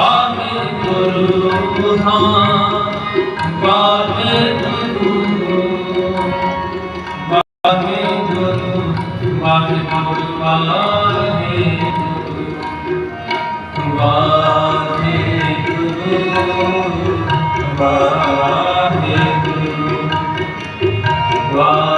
ਵਾਹਿਗੁਰੂ ਹਾਂ ਵਾਹਿਗੁਰੂ ਵਾਹਿਗੁਰੂ ਵਾਹਿਗੁਰੂ ਵਾਹਿਗੁਰੂ ਵਾਹਿਗੁਰੂ ਵਾਹਿਗੁਰੂ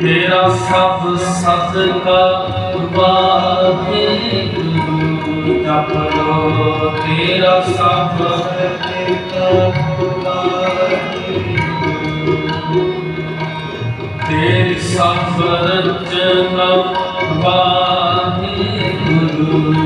ਤੇਰਾ ਸਭ ਸਦਕਾ ਵਾਹਿਗੁਰੂ ਜਪ ਲੋ ਤੇਰਾ ਸਭ ਤੇਰੀ ਸਭ ਰਚਨਾ ਵਾਹਿਗੁਰੂ। ਤੇਰੀ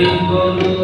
Ringolo